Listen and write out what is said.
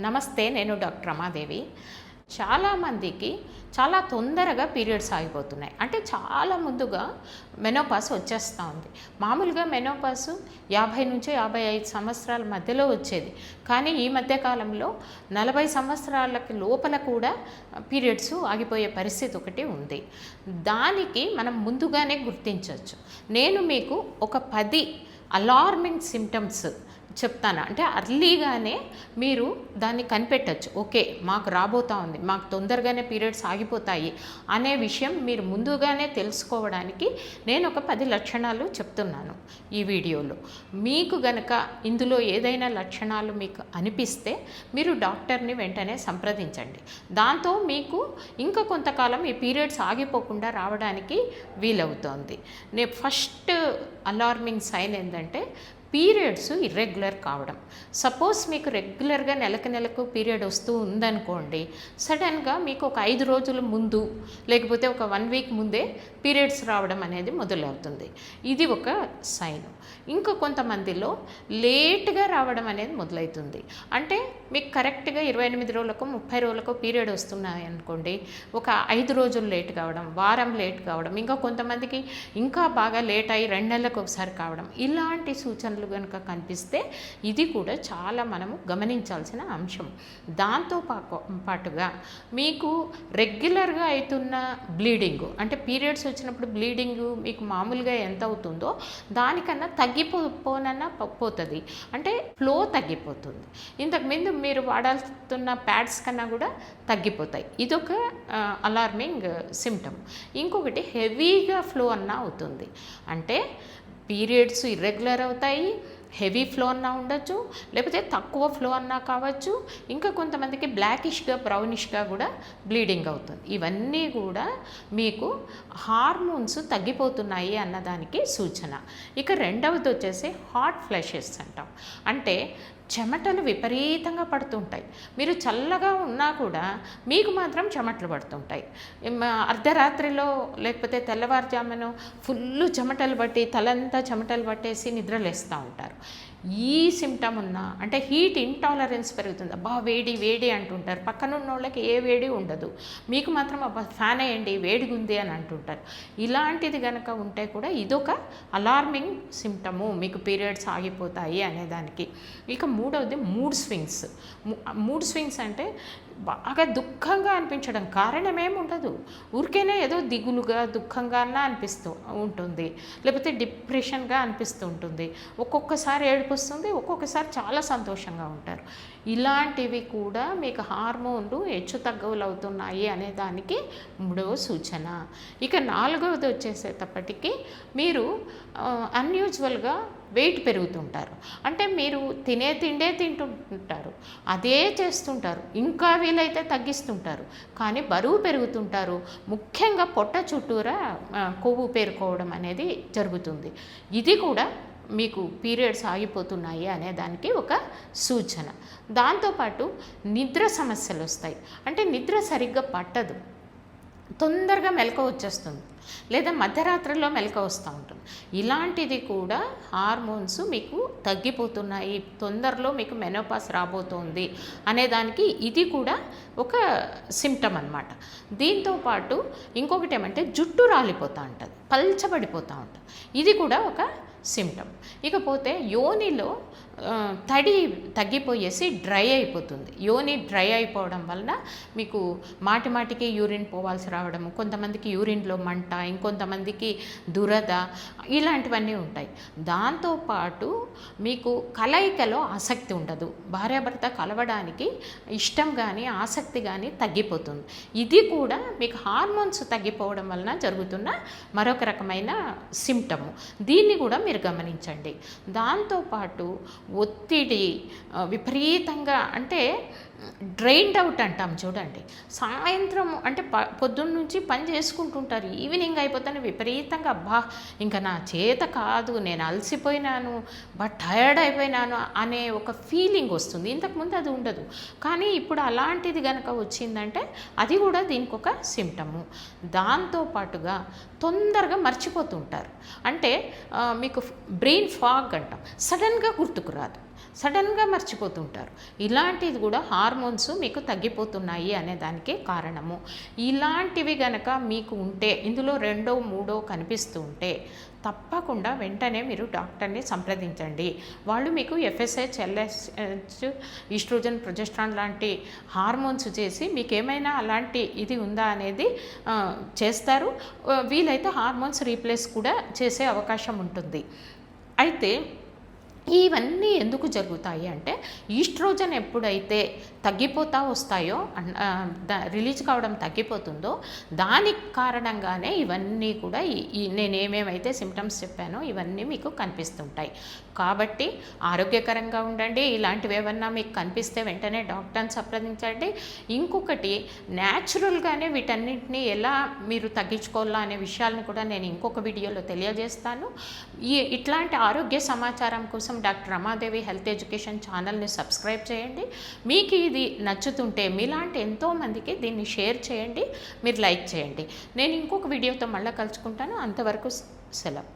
నమస్తే నేను డాక్టర్ రమాదేవి. చాలామందికి చాలా తొందరగా పీరియడ్స్ ఆగిపోతున్నాయి. అంటే చాలా ముందుగా మెనోపాస్ వచ్చేస్తూ ఉంది. మామూలుగా మెనోపాస్ యాభై నుంచి యాభై ఐదు సంవత్సరాల మధ్యలో వచ్చేది. కానీ ఈ మధ్య కాలంలో నలభై సంవత్సరాలకి లోపల కూడా పీరియడ్స్ ఆగిపోయే పరిస్థితి ఒకటి ఉంది. దానికి మనం ముందుగానే గుర్తించవచ్చు. నేను మీకు ఒక పది అలార్మింగ్ సిమ్టమ్స్ చెప్తాను. అంటే అర్లీగానే మీరు దాన్ని కనిపెట్టచ్చు. ఓకే మాకు రాబోతా ఉంది మాకు తొందరగానే పీరియడ్స్ ఆగిపోతాయి అనే విషయం మీరు ముందుగానే తెలుసుకోవడానికి నేను ఒక పది లక్షణాలు చెప్తున్నాను ఈ వీడియోలో. మీకు గనక ఇందులో ఏదైనా లక్షణాలు మీకు అనిపిస్తే మీరు డాక్టర్ని వెంటనే సంప్రదించండి. దాంతో మీకు ఇంకా కొంతకాలం ఈ పీరియడ్స్ ఆగిపోకుండా రావడానికి వీలవుతోంది. నేను ఫస్ట్ అలార్మింగ్ సైన్ ఏంటంటే పీరియడ్స్ ఇర్రెగ్యులర్ కావడం. సపోజ్ మీకు రెగ్యులర్గా నెలకు నెలకు పీరియడ్ వస్తూ ఉందనుకోండి సడన్గా మీకు ఒక ఐదు రోజుల ముందు లేకపోతే ఒక వన్ వీక్ ముందే పీరియడ్స్ రావడం అనేది మొదలవుతుంది. ఇది ఒక సైన్ ఇంకా కొంతమందిలో లేట్గా రావడం అనేది మొదలవుతుంది. అంటే మీకు కరెక్ట్గా ఇరవై ఎనిమిది రోజులకు ముప్పై రోజులకు పీరియడ్ వస్తున్నాయి అనుకోండి ఒక ఐదు రోజులు లేట్ కావడం వారం లేట్ కావడం ఇంకా కొంతమందికి ఇంకా బాగా లేట్ అయ్యి రెండు నెలలకు ఒకసారి కావడం ఇలాంటి సూచనలు కనుక కనిపిస్తే ఇది కూడా చాలా మనము గమనించాల్సిన అంశం. దాంతో పాటుగా మీకు రెగ్యులర్గా అవుతున్న బ్లీడింగ్ అంటే పీరియడ్స్ వచ్చినప్పుడు బ్లీడింగ్ మీకు మామూలుగా ఎంత అవుతుందో దానికన్నా తగ్గిపోనన్నా పోతుంది. అంటే ఫ్లో తగ్గిపోతుంది. ఇంతకు ముందు మీరు వాడాల్సిన ప్యాడ్స్ కన్నా కూడా తగ్గిపోతాయి. ఇదొక అలార్మింగ్ సిమ్టమ్ ఇంకొకటి హెవీగా ఫ్లో అన్న అవుతుంది. అంటే పీరియడ్స్ ఇర్రెగ్యులర్ అవుతాయి హెవీ ఫ్లో అన్నా ఉండొచ్చు లేకపోతే తక్కువ ఫ్లో అన్నా కావచ్చు. ఇంకా కొంతమందికి బ్లాకిష్గా బ్రౌనిష్గా కూడా బ్లీడింగ్ అవుతుంది. ఇవన్నీ కూడా మీకు హార్మోన్స్ తగ్గిపోతున్నాయి అన్నదానికి సూచన. ఇక రెండవది వచ్చేసి హాట్ ఫ్లషెస్ అంటాం. అంటే చెమటలు విపరీతంగా పడుతుంటాయి. మీరు చల్లగా ఉన్నా కూడా మీకు మాత్రం చెమటలు పడుతుంటాయి. అర్ధరాత్రిలో లేకపోతే తెల్లవారుజామున ఫుల్ చెమటలు పట్టి తలంతా చెమటలు పట్టేసి నిద్రలేస్తూ ఉంటారు. ఈ సిమ్టమ్ ఉన్నా అంటే హీట్ ఇంటాలరెన్స్ పెరుగుతుంది. అబ్బా వేడి వేడి అంటుంటారు. పక్కనున్న వాళ్ళకి ఏ వేడి ఉండదు. మీకు మాత్రం అబ్బా ఫ్యాన్ వేయండి వేడిగా ఉంది అని అంటుంటారు. ఇలాంటిది కనుక ఉంటే కూడా ఇదొక అలార్మింగ్ సిమ్టము మీకు పీరియడ్స్ ఆగిపోతాయి అనేదానికి. ఇక మూడవది మూడ్ స్వింగ్స్ మూడ్ స్వింగ్స్ అంటే బాగా దుఃఖంగా అనిపించడం కారణం ఉండదు. ఊరికేనే ఏదో దిగులుగా దుఃఖంగా అనిపిస్తూ ఉంటుంది. లేకపోతే డిప్రెషన్గా అనిపిస్తూ ఉంటుంది. ఒక్కొక్కసారి ఏడుపు వస్తుంది ఒక్కొక్కసారి చాలా సంతోషంగా ఉంటారు. ఇలాంటివి కూడా మీకు హార్మోన్లు హెచ్చు తగ్గులు అవుతున్నాయి అనే దానికి మూడవ సూచన. ఇక నాలుగవది వచ్చేసేటప్పటికి మీరు అన్యూజువల్గా వెయిట్ పెరుగుతుంటారు. అంటే మీరు తినే తిండే తింటుంటారు. అదే చేస్తుంటారు. ఇంకా వీలైతే తగ్గిస్తుంటారు. కానీ బరువు పెరుగుతుంటారు. ముఖ్యంగా పొట్ట చుట్టూరా కొవ్వు పేరుకోవడం అనేది జరుగుతుంది. ఇది కూడా మీకు పీరియడ్స్ ఆగిపోతున్నాయి అనే దానికి ఒక సూచన. దాంతోపాటు నిద్ర సమస్యలు వస్తాయి. అంటే నిద్ర సరిగ్గా పట్టదు. తొందరగా మెలక వచ్చేస్తుంది. లేదా మధ్యరాత్రిలో మెలక వస్తూ ఉంటుంది. ఇలాంటిది కూడా హార్మోన్స్ మీకు తగ్గిపోతున్నాయి. తొందరలో మీకు మెనోపాస్ రాబోతోంది అనేదానికి ఇది కూడా ఒక సిమ్టమ్ అనమాట దీంతో పాటు ఇంకొకటి ఏమంటే జుట్టు రాలిపోతూ ఉంటుంది. పల్చబడిపోతూ ఉంటుంది. ఇది కూడా ఒక సిమ్టమ్ ఇకపోతే యోనిలో తడి తగ్గిపోయేసి డ్రై అయిపోతుంది. యోని డ్రై అయిపోవడం వలన మీకు మాటి మాటికి యూరిన్ పోవాల్సి రావడం కొంతమందికి యూరిన్లో మంట ఇంకొంతమందికి దురద ఇలాంటివన్నీ ఉంటాయి. దాంతోపాటు మీకు కలయికలో ఆసక్తి ఉండదు. భార్యాభర్త కలవడానికి ఇష్టం కానీ ఆసక్తి కానీ తగ్గిపోతుంది. ఇది కూడా మీకు హార్మోన్స్ తగ్గిపోవడం వలన జరుగుతున్న మరొక రకమైన సిమ్టము దీన్ని కూడా మీరు గమనించండి. దాంతోపాటు ఒత్తిడి విపరీతంగా అంటే డ్రైన్డ్ అవుట్ అంటాం చూడండి. సాయంత్రం అంటే ప పొద్దున్న నుంచి పని చేసుకుంటుంటారు ఈవినింగ్ అయిపోతేనే విపరీతంగా అబ్బా ఇంకా నా చేత కాదు నేను అలసిపోయినాను బట్ టయర్డ్ అయిపోయినాను అనే ఒక ఫీలింగ్ వస్తుంది. ఇంతకుముందు అది ఉండదు. కానీ ఇప్పుడు అలాంటిది కనుక వచ్చిందంటే అది కూడా దీనికి ఒక సిమ్టము దాంతో పాటుగా తొందరగా మర్చిపోతుంటారు. అంటే మీకు బ్రెయిన్ ఫాగ్ అంటాం. సడన్గా గుర్తుకు రాదు. సడన్గా మర్చిపోతుంటారు. ఇలాంటిది కూడా హార్మోన్స్ మీకు తగ్గిపోతున్నాయి అనే దానికి కారణము. ఇలాంటివి గనక మీకు ఉంటే ఇందులో రెండో మూడో కనిపిస్తూ ఉంటే తప్పకుండా వెంటనే మీరు డాక్టర్ని సంప్రదించండి. వాళ్ళు మీకు ఎఫ్ఎస్హెచ్ ఎల్ఎస్ ఈస్ట్రోజన్ ప్రొజెస్ట్రాన్ లాంటి హార్మోన్స్ చేసి మీకు ఏమైనా అలాంటి ఇది ఉందా అనేది చేస్తారు. వీలైతే హార్మోన్స్ రీప్లేస్ కూడా చేసే అవకాశం ఉంటుంది. అయితే ఇవన్నీ ఎందుకు జరుగుతాయి అంటే ఈస్ట్రోజన్ ఎప్పుడైతే తగ్గిపోతా వస్తాయో రిలీజ్ కావడం తగ్గిపోతుందో దానికి కారణంగానే ఇవన్నీ కూడా నేనేమేమైతే నేను ఏమేమైతే సిమ్టమ్స్ చెప్పానో ఇవన్నీ మీకు కనిపిస్తుంటాయి. కాబట్టి ఆరోగ్యకరంగా ఉండండి. ఇలాంటివి ఏమన్నా మీకు కనిపిస్తే వెంటనే డాక్టర్ని సంప్రదించండి. ఇంకొకటి న్యాచురల్గానే వీటన్నింటినీ ఎలా మీరు తగ్గించుకోవాలా అనే విషయాలను కూడా నేను ఇంకొక వీడియోలో తెలియజేస్తాను. ఈ ఇట్లాంటి ఆరోగ్య సమాచారం కోసం డాక్టర్ రమాదేవి హెల్త్ ఎడ్యుకేషన్ ఛానల్ని సబ్స్క్రైబ్ చేయండి. మీకు ఇది నచ్చుతుంటే మీలాంటి ఎంతోమందికి దీన్ని షేర్ చేయండి. మీరు లైక్ చేయండి. నేను ఇంకొక వీడియోతో మళ్ళీ కలుసుకుంటాను. అంతవరకు సెలవు.